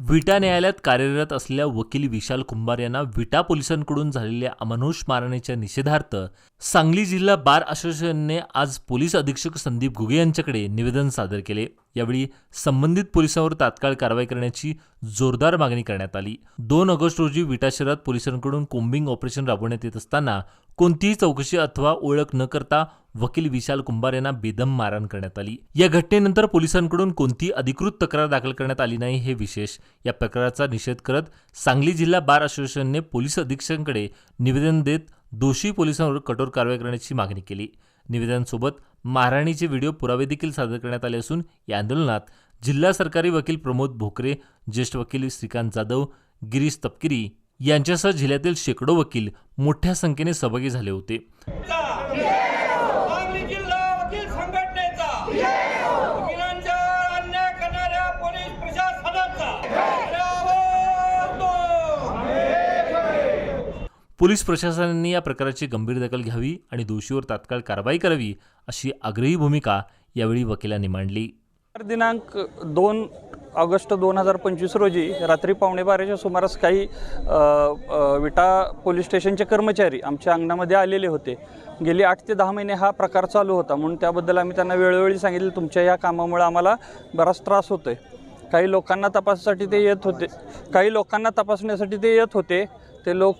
विटा न्यायालयात कार्यरत असलेल्या वकील विशाल कुंभार यांना विटा पोलिसांकडून झालेल्या अमानुष मारण्याच्या निषेधार्थ सांगली जिल्हा बार असोसिएशनने आज पोलीस अधीक्षक संदीप घुगे यांच्याकडे निवेदन सादर केले. यावेळी संबंधित पोलिसांवर तात्काळ कारवाई करण्याची जोरदार मागणी करण्यात आली. दोन ऑगस्ट रोजी विटा शहरात पोलिसांकडून कोम्बिंग ऑपरेशन राबवण्यात येत असताना कोणतीही चौकशी अथवा ओळख न करता वकील विशाल कुंभार यांना बेदम मारहाण करण्यात आली. या घटनेनंतर पोलिसांकडून कोणतीही अधिकृत तक्रार दाखल करण्यात आली नाही हे विशेष. या प्रकाराचा निषेध करत सांगली जिल्हा बार असोसिएशनने पोलीस अधीक्षकांकडे निवेदन देत दोषी पोलिसांवर कठोर कारवाई करण्याची मागणी केली. निवेदनासोबत मारहाणीचे व्हिडिओ पुरावे देखील सादर करण्यात आले असून या आंदोलनात जिल्हा सरकारी वकील प्रमोद भोकरे ज्येष्ठ वकील श्रीकांत जाधव गिरीश तपकिरी यांच्यासह जिल्ह्यातील शेकडो वकील मोठ्या संख्येने सहभागी झाले होते. पोलीस प्रशासनाने या प्रकाराची गंभीर दखल घ्यावी आणि दोषीवर तात्काळ कारवाई करावी अशी आग्रही भूमिका यावेळी वकिलांनी मांडली. दिनांक दोन ऑगस्ट दोन हजार पंचवीस रोजी रात्री पावणेबाराच्या सुमारास काही विटा पोलीस स्टेशनचे कर्मचारी आमच्या अंगणामध्ये आलेले होते. गेली आठ ते दहा महिने हा प्रकार चालू होता. म्हणून त्याबद्दल आम्ही त्यांना वेळोवेळी सांगितलं तुमच्या या कामामुळे आम्हाला बराच त्रास होतो आहे काही लोकांना तपासासाठी ते येत होते. काही लोकांना तपासण्यासाठी ते येत होते. ते लोक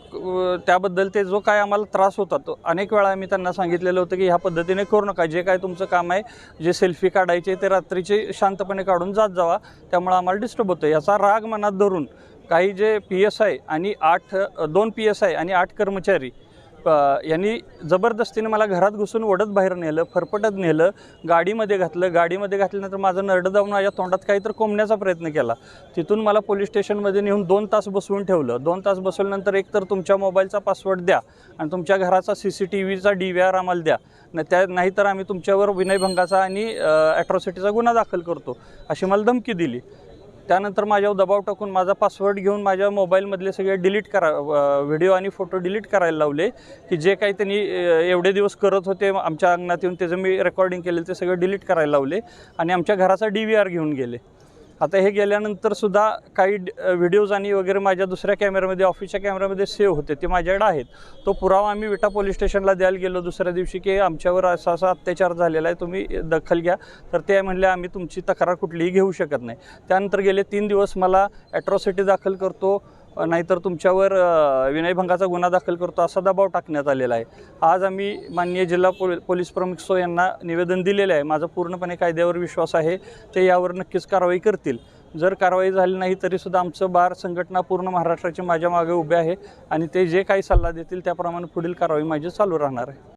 त्याबद्दल ते जो काय आम्हाला त्रास होता तो अनेक वेळा आम्ही त्यांना सांगितलेलं होतं की ह्या पद्धतीने करू नका. जे काय तुमचं काम आहे जे सेल्फी काढायचे ते रात्रीचे शांतपणे काढून जात जावा. त्यामुळे आम्हाला डिस्टर्ब होतं. याचा राग मनात धरून काही जे पी एस आय आणि आठ दोन पी एस आय आणि आठ कर्मचारी यांनी जबरदस्तीने मला घरात घुसून ओढत बाहेर नेलं फरफटत नेलं गाडीमध्ये घातलं. गाडीमध्ये घातल्यानंतर माझं नरडं जाऊन माझ्या तोंडात काहीतरी कोंबण्याचा प्रयत्न केला. तिथून मला पोलीस स्टेशनमध्ये नेऊन दोन तास बसवून ठेवलं. दोन तास बसवल्यानंतर एकतर तुमच्या मोबाईलचा पासवर्ड द्या आणि तुमच्या घराचा सी सी टी व्हीचा डी व्ही आर आम्हाला द्या. न त्या नाहीतर आम्ही तुमच्यावर विनयभंगाचा आणि ॲट्रॉसिटीचा गुन्हा दाखल करतो अशी मला धमकी दिली. त्यानंतर माझ्यावर दबाव टाकून माझा पासवर्ड घेऊन माझ्या मोबाईलमधले सगळे डिलीट करा व्हिडिओ आणि फोटो डिलीट करायला लावले की जे काही त्यांनी एवढे दिवस करत होते आमच्या अंगणात येऊन त्याचं मी रेकॉर्डिंग केलेलं ते सगळं डिलीट करायला लावले आणि आमच्या घराचा डी व्ही आर घेऊन गेले. आता हे गेल्यानंतर सुद्धा काही व्हिडिओज आणि वगैरे माझ्या दुसऱ्या कॅमेऱ्यामध्ये ऑफिसच्या कॅमेऱ्यामध्ये सेव्ह होते. ते माझ्याकडे आहेत. तो पुरावा आम्ही विटा पोलीस स्टेशनला द्यायला गेलो दुसऱ्या दिवशी की आमच्यावर असा असा अत्याचार झालेला आहे तुम्ही दखल घ्या. तर ते म्हणले आम्ही तुमची तक्रार कुठलीही घेऊ शकत नाही. त्यानंतर गेले तीन दिवस मला ॲट्रॉसिटी दाखल करतो. नाहीतर तुमच्यावर विनयभंगाचा गुन्हा दाखल करतो असा दबाव टाकण्यात आलेला आहे. आज आम्ही माननीय जिल्हा पोल पोलीस प्रमुख सो यांना निवेदन दिलेलं आहे. माझा पूर्णपणे कायद्यावर विश्वास आहे. ते यावर नक्कीच कारवाई करतील. जर कारवाई झाली नाही तरीसुद्धा आमचं बार संघटना पूर्ण महाराष्ट्राची माझ्या मागे उभे आहे आणि ते जे काही सल्ला देतील त्याप्रमाणे पुढील कारवाई माझी चालू राहणार आहे.